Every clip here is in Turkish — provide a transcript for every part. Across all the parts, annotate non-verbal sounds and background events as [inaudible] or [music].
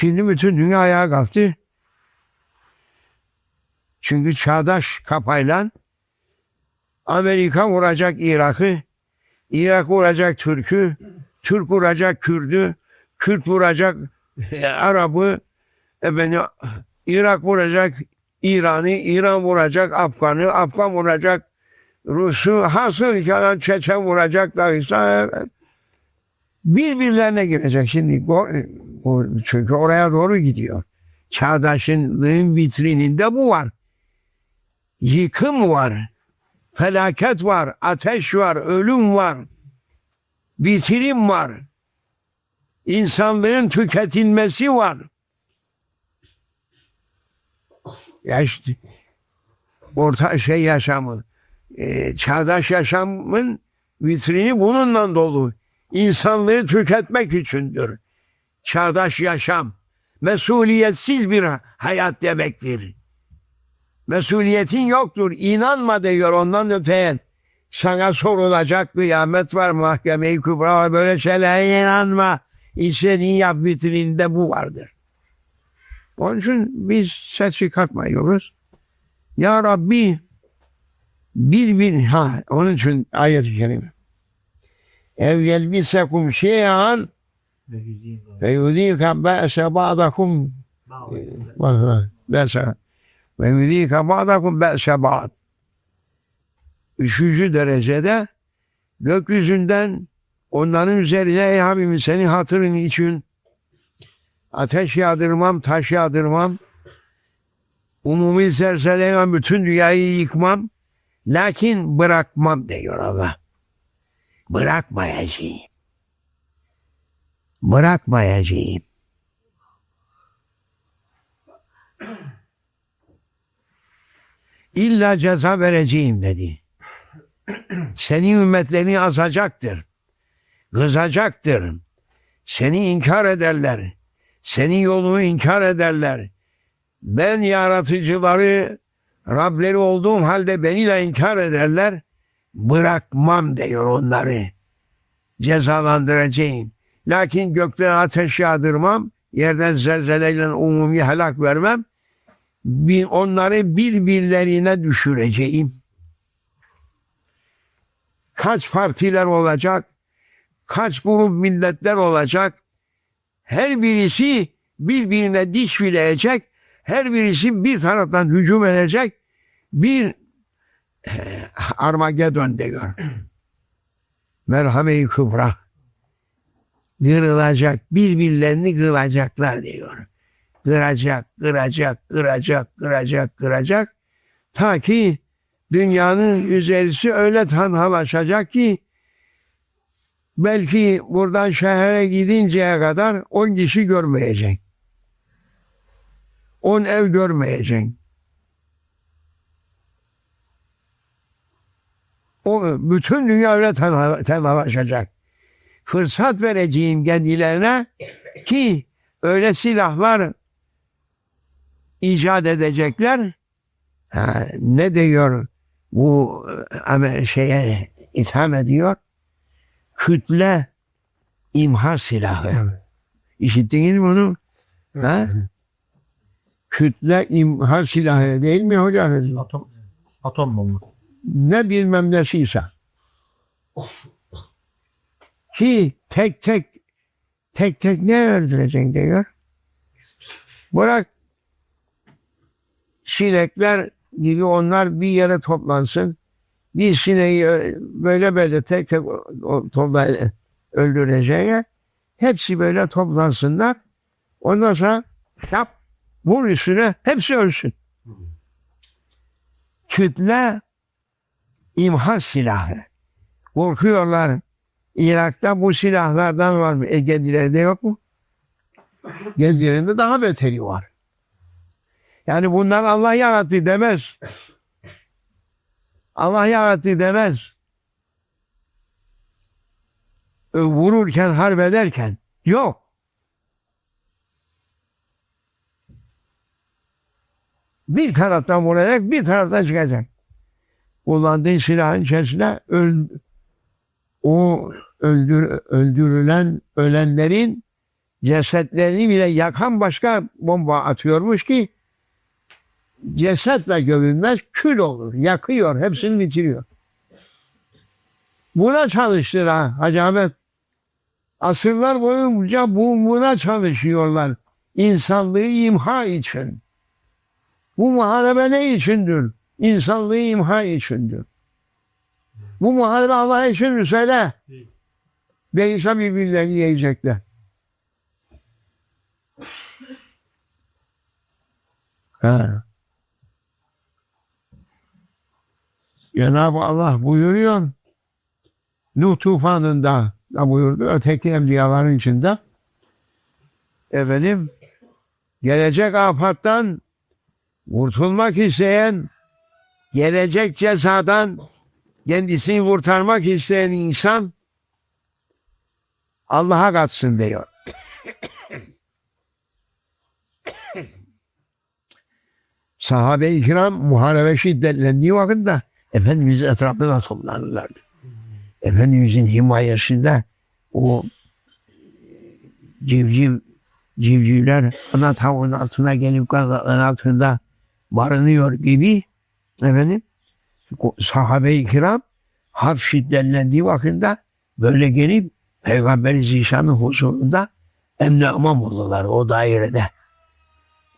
Şimdi bütün dünya ayağa kalktı. Çünkü çağdaş kafayla Amerika vuracak Irak'ı, Irak vuracak Türk'ü, Türk vuracak Kürt'ü, Kürt vuracak e, Arap'ı, efendim, Irak vuracak İran'ı, İran vuracak Afgan'ı, Afgan vuracak Rus'u, hasıl hikayen Çeçen vuracak Dağıstan. Birbirlerine girecek şimdi. O, çünkü oraya doğru gidiyor. Çağdaşlığın vitrininde bu var. Yıkım var. Felaket var. Ateş var. Ölüm var. Bitirim var. İnsanlığın tüketilmesi var. Ya işte orta şey yaşamı, e, çağdaş yaşamın vitrini bununla dolu. İnsanlığı tüketmek içindir. Çağdaş yaşam, mesuliyetsiz bir hayat demektir. Mesuliyetin yoktur. İnanma diyor ondan öteye. Sana sorulacak kıyamet var, mahkeme-i kübra böyle şeylere inanma. İstediğin yap vitrininde bu vardır. Onun için biz ses çıkartmıyoruz. Ya Rabbi bir bir ha onun için ayet-i kerime. Ev yelbisekum şey'an ve yudika ba'se ba'dakum ba'se ve yudika ba'dakum ba'se ba'd. Üçüncü derecede gökyüzünden onların üzerine ey Habibim senin hatırın için ateş yağdırmam, taş yağdırmam, umumi zelzeleyle bütün dünyayı yıkmam, lakin bırakmam diyor Allah. Bırakmayacağım. Bırakmayacağım. İlla ceza vereceğim dedi. Senin ümmetlerini azacaktır. Kızacaktır. Seni inkar ederler. Senin yolunu inkar ederler. Ben yaratıcıları Rableri olduğum halde beni de inkar ederler. Bırakmam diyor onları. Cezalandıracağım. Lakin gökten ateş yağdırmam. Yerden zelzeleyle umumi helak vermem. Onları birbirlerine düşüreceğim. Kaç partiler olacak? Kaç grup milletler olacak? Her birisi birbirine diş bileyecek. Her birisi bir taraftan hücum edecek. Bir e, Armagedon diyor. [clears throat] Merhame-i Kübra. Kırılacak. Birbirlerini kıracaklar diyor. Kıracak, kıracak, kıracak, kıracak, kıracak. Ta ki dünyanın üzerisi öyle tanhalaşacak ki belki buradan şehre gidinceye kadar 10 kişi görmeyecek. 10 ev görmeyecek. O bütün dünya öyle tenhalaşacak. Fırsat vereceğim kendilerine ki öyle silahlar icat edecekler. Ha, ne diyor bu e, şeye itham ediyor? Kütle imha silahı. İşittiniz bunu? Ha? Kütle imha silahı değil mi hocam? Atom atom bomba. Ne bilmem nesiyse. Ki tek tek tek tek ne öldüreceksin diyor. Bırak sinekler gibi onlar bir yere toplansın. Bir sineği böyle böyle tek tek topla öldüreceğine hepsi böyle toplansınlar. Ondan sonra yap vur üstüne hepsi ölsün. Kütle imha silahı. Korkuyorlar. Irak'ta bu silahlardan var mı? E kendilerinde yok mu? Kendilerinde daha beteri var. Yani bunlar Allah yarattı demez. Allah yarattı demez. Vururken, harp ederken. Yok. Bir taraftan vuracak, bir taraftan çıkacak. Kullandığı silahın içerisine öl, o öldür, öldürülen, ölenlerin cesetlerini bile yakan başka bomba atıyormuş ki cesetle gömülmez kül olur. Yakıyor. Hepsini bitiriyor. Buna çalıştır ha Hacı Ahmet. Asırlar boyunca bu, buna çalışıyorlar. İnsanlığı imha için. Bu muharebe ne içindir? İnsanlığı imha içindir. Bu muharebe Allah için mi söyle? Değilse birbirlerini yiyecekler. Ha. Cenab-ı Allah buyuruyor. Nuh tufanında da buyurdu. Öteki evliyaların içinde. Efendim gelecek afattan kurtulmak isteyen gelecek cezadan kendisini kurtarmak isteyen insan Allah'a katsın diyor. [coughs] Sahabe-i kiram muharebe şiddetlendiği vakitte Efendimiz etrafına toplanırlardı. Efendimizin himayesinde o civciv civcivler ana tavuğun altına gelip kanatların altında barınıyor gibi efendim sahabe-i kiram harp şiddetlendiği vakitte böyle gelip Peygamber-i Zişan'ın huzurunda emne imam oldular o dairede.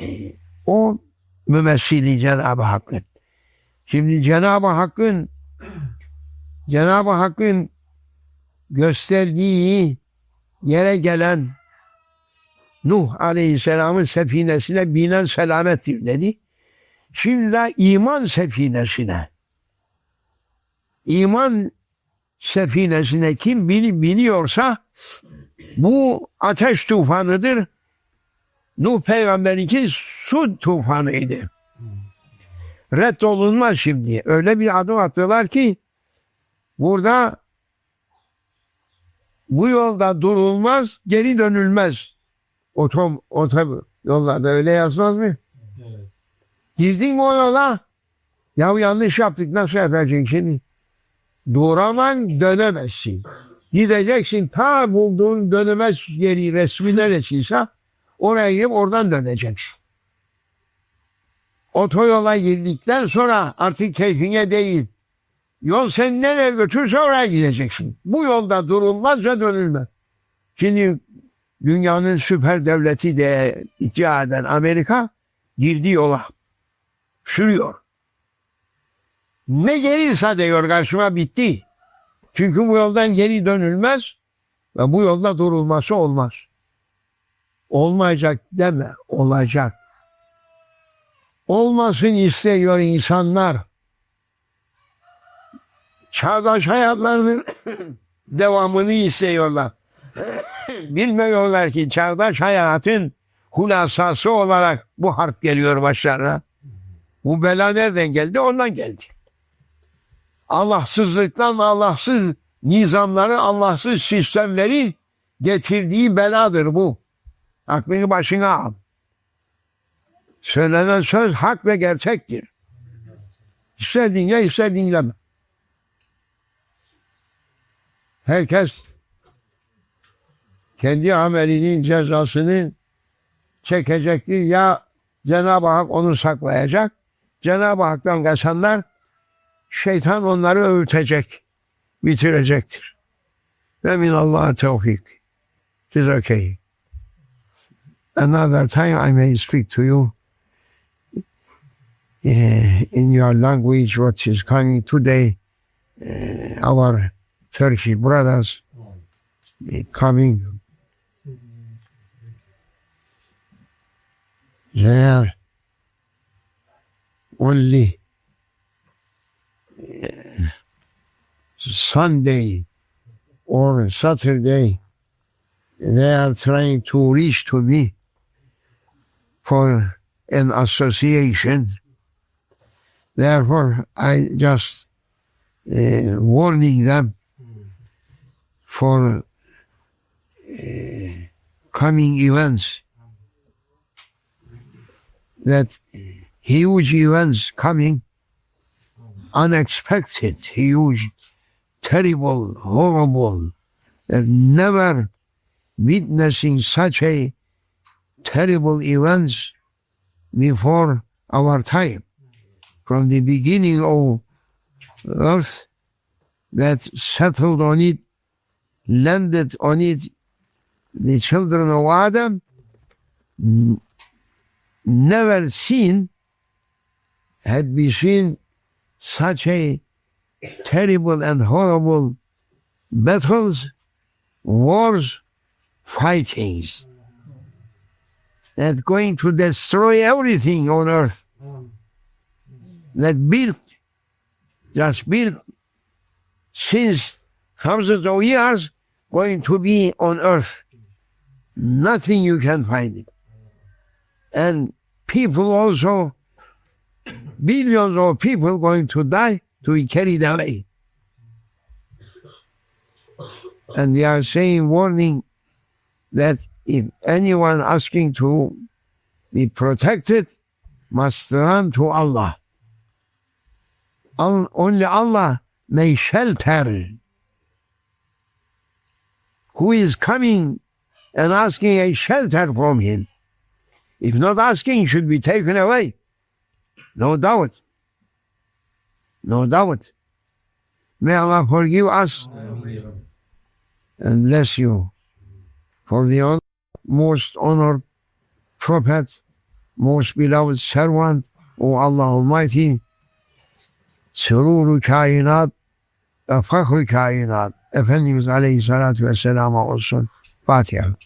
Ee, o mümessili Cenab-ı Hakk'ın. Şimdi Cenab-ı Hakk'ın Cenab-ı Hakk'ın gösterdiği yere gelen Nuh Aleyhisselam'ın sefinesine binen selamettir dedi. Şimdi de iman sefinesine iman sefinesine kim bini, biniyorsa bu ateş tufanıdır. Nuh peygamberinki su tufanıydı. Reddolunmaz şimdi. Öyle bir adım attılar ki burada bu yolda durulmaz, geri dönülmez. Otom, otom yollarda öyle yazmaz mı? Evet. Girdin o yola. Ya yanlış yaptık nasıl yapacaksın şimdi? Duraman dönemezsin. Gideceksin ta bulduğun dönemez yeri resmi neresiyse oraya gidip oradan döneceksin. Otoyola girdikten sonra artık keyfine değil. Yol seni nereye götürse oraya gideceksin. Bu yolda durulmaz ve dönülmez. Şimdi dünyanın süper devleti de iddia eden Amerika girdi yola. Sürüyor. Ne gelirse diyor karşıma bitti. Çünkü bu yoldan geri dönülmez ve bu yolda durulması olmaz. Olmayacak deme, olacak. Olmasın istiyor insanlar. Çağdaş hayatlarının [clears throat] devamını istiyorlar. [clears throat] Bilmiyorlar ki çağdaş hayatın hulasası olarak bu harp geliyor başlarına. Bu bela nereden geldi? Ondan geldi. Allahsızlıktan Allahsız nizamları, Allahsız sistemleri getirdiği beladır bu. Aklını başına al. Söylenen söz hak ve gerçektir. İster dinle, ister dinleme. Herkes kendi amelinin cezasını çekecektir. Ya Cenab-ı Hak onu saklayacak. Cenab-ı Hak'tan kaçanlar şeytan onları öğütecek, bitirecektir. Ve min Allah'a tevfik. It is okay. Another time I may speak to you eh, in your language what is coming today. eh, our Turkish brothers eh, coming. They only Sunday or Saturday, they are trying to reach to me for an association. Therefore, I just uh, warning them for uh, coming events that huge events coming unexpected, huge, terrible, horrible, that never witnessing such a terrible events before our time. From the beginning of earth that settled on it, landed on it, the children of Adam, never seen, had been seen such a terrible and horrible battles, wars, fightings that going to destroy everything on earth. That built, just built since thousands of years going to be on earth. Nothing you can find it. And people also, billions of people going to die to be carried away. And they are saying, warning that if anyone asking to be protected must run to Allah. Only Allah may shelter. Who is coming and asking a shelter from him? If not asking, should be taken away. No doubt. No doubt. May Allah forgive us and bless you for the most honored prophet, most beloved servant of Allah Almighty, sürur kainat ve fahr kainat Efendimiz Aleyhisselatü Vesselam'a olsun. Fatiha.